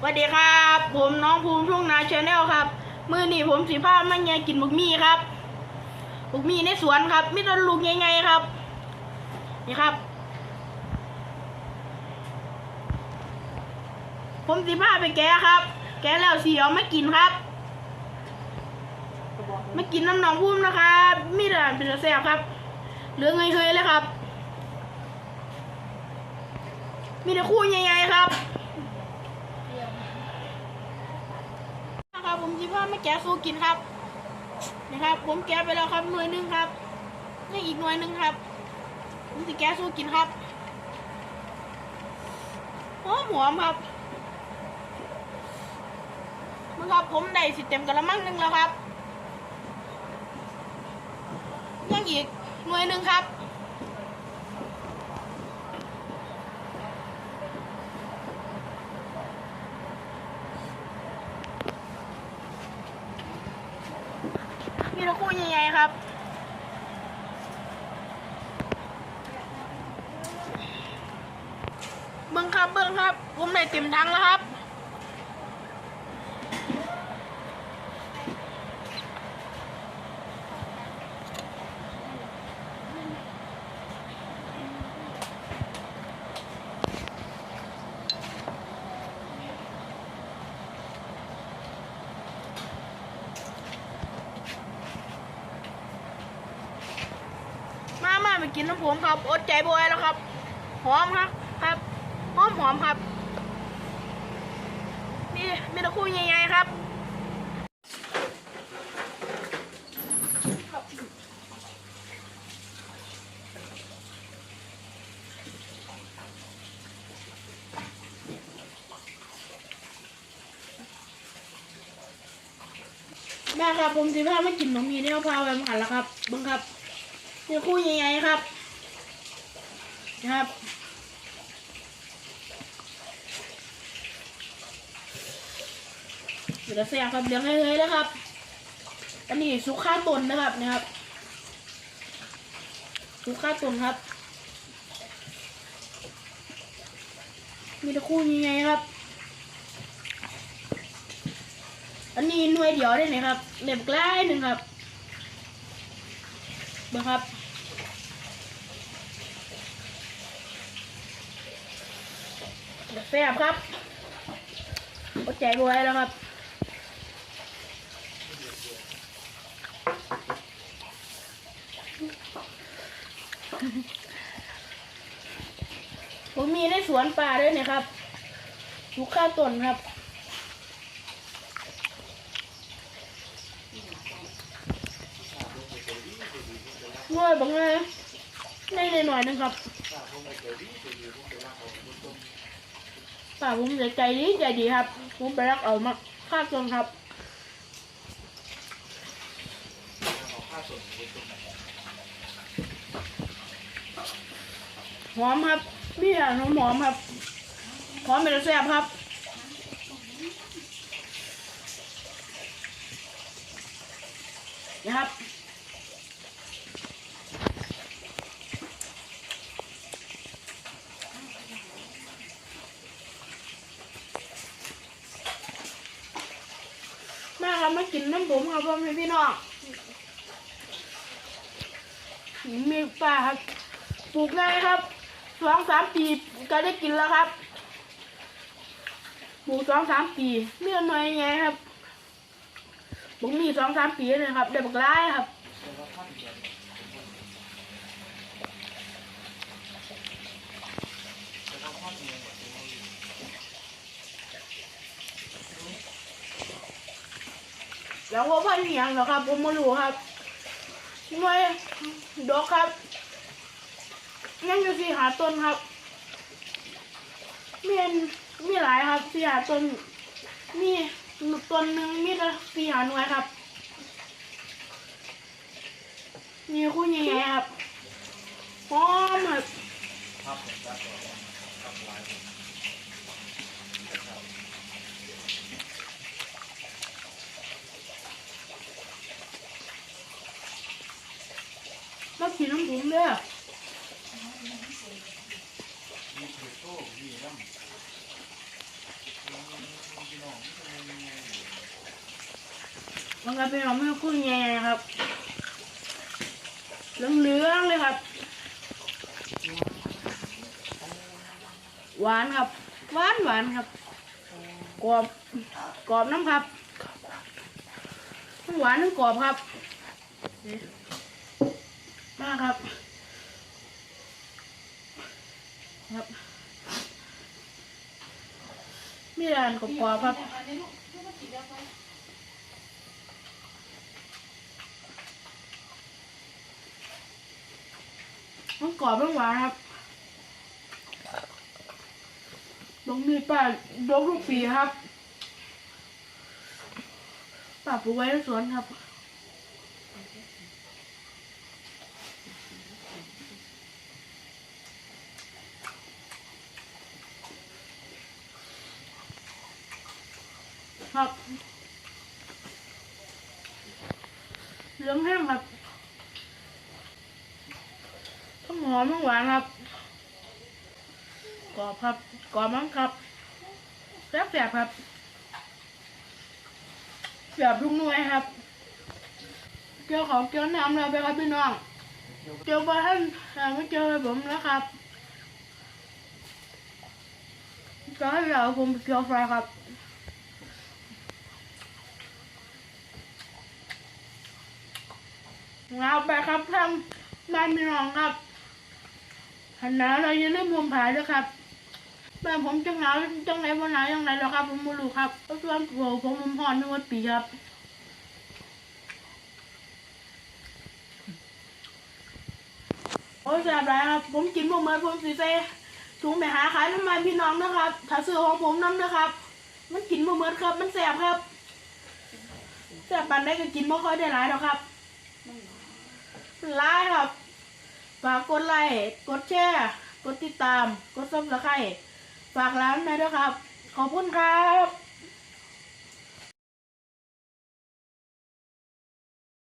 สวัสดีครับ ผมน้องภูมิทุ่งนาชาแนลครับ มือนี่ผมสีผ้ามันไงกินบุกมี่ครับ บุกมี่ในสวนครับมิตรลูกไงๆครับ นี่ครับ ผมสีผ้าไปแกะครับ แกะแล้วสีเอามากินครับมากินน้ำหนองพุ่มนะครับมีแต่เป็นแซ่บครับ เหลืองเงยเลยครับ มีแต่คู่ใหญ่ๆครับ ผมจิพ่อไม่แกะสู้กินครับนะครับ ผมแกะไปแล้วครับหน่วยหนึ่งครับนี่อีกหน่วยหนึ่งครับผมจะแกะสู้กินครับหอมหอมครับมึงครับผมได้สิเต็มกระมังหนึ่งแล้วครับยังอีกหน่วยหนึ่งครับ มีตะคู่ใหญ่ๆครับเบิ้งครับเบิ้งครับผมได้เต็มทั้งแล้วครับ กินน้ำผมครับอดใจบอยแล้วครับ หอมครับครับหอมหอมครับนี่มีตะคู่ใหญ่ๆครับแม่ครับผมสิพาไม่กินบะหมี่เนี่ยพาไปมาหันแล้วครับบังครับ มีคู่ใหญ่ๆครับนะครับเดี๋ยวจะเสียครับเลี้ยงให้เลยนะครับ อันนี้ซุกข้าตนนะครับนะครับซุกข้าตนครับ มีตะคู่ยังไงครับ อันนี้หน่วยเดียวได้ไหมครับเด็บใกล้หนึ่งครับเบิ่งครับเดี๋ยว แซ่บครับอดใจบวยแล้วครับผมมีในสวนป่าด้วยนะครับลูกข้าวต้นครับงวยบังเลยในในหน่อยนึงครับ ป่าผมใจดีใจดีครับ ผมไปรักเอามาค่าจนครับหอมครับพี่อะหอมหอมครับหอมเป็นแซ่บครับนะครับ มาครับมา กินน้ำผมครับพ่อแม่พี่น้องมีป่าครับปลูกง่ายครับสองสามปีก็ได้กินแล้วครับปลูกสองสามปีเมื่อหน่อยไงครับผมมีสองสามปีเลยครับได้บักไล่ครับ แล้วว่าพันธุ์อหย่างเหรอครับ ผมไม่รู้ครับหน่วยดอกครับ นั่นอยู่สี่หาต้นครับมีมีหลายครับสี่หาต้นมีต้นหนึ่งมีแต่สี่หาหน่วยครับมีคู่ยังไงครับหอมครับ มากินน้ำผมเด้อมีเผือกโต้มีน้ำมันก็เป็นของไม่คุ้นแง่ครับเหลืองๆเลยครับ หวานครับ หวานหวานครับ กรอบ กรอบน้ำครับทั้งหวานทั้งกรอบครับ มากครับ ครับ มีร้านกรอบๆครับมันกรอบมันหวานครับลงมีป้าดกลูกปีครับป้าปลูกไว้ในสวนครับ ครับเหลืองแห้งครับทั้งหอมทั้งหวานครับกรอบครับกรอบมั้งครับแซ่บแสบครับแบบลุงนวยครับเกี่ยวของเกี่ยวน้ำเลยไปครับพี่น้องเกี่ยวไปท่านไม่เจอผมนะครับจะให้เราผมเกี่ยวไฟครับ งาไปครับทำบ้านพี่น้องครับหันหนาเราอย่าลืมผมผายด้วยครับบ้านผมจังหนาวจังไหนวันหนาวจังไหนแล้วครับ ผมไม่รู้ครับเพราะส่วนตัวผมผมหอนในวันปีครับโอ้ยแสบไรครับ ผมกินพวกเมื่อผมสีเซถุงไปหาขายน้ำมันพี่น้องนะครับถ้าซื้อของผมน้ำนะครับ มันกินพวกเมื่อครับ มันแสบครับแสบปันได้ก็กินไม่ค่อยได้หลายหรอกครับ ไลค์ครับ ฝากกดไลค์ กดแชร์ กดติดตาม กดซับสไครต์ฝากร้านหน่อยด้วยครับ ขอบคุณครับ